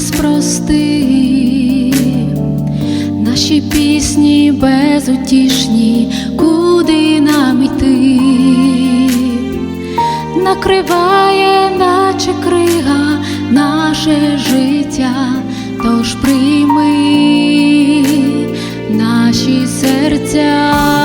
нас прости, наші пісні безутішні, куди нам йти, накриває, наче крига, наше життя, тож прийми наші серця.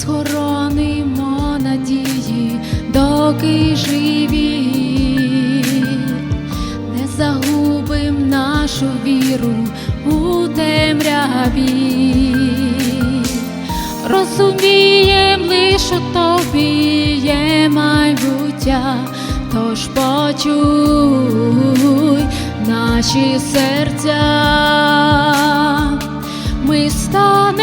Схоронимо надії, доки живі, не загубим нашу віру у темряві, розумієм лише тобі є майбуття, тож почуй наші серця. Ми станемо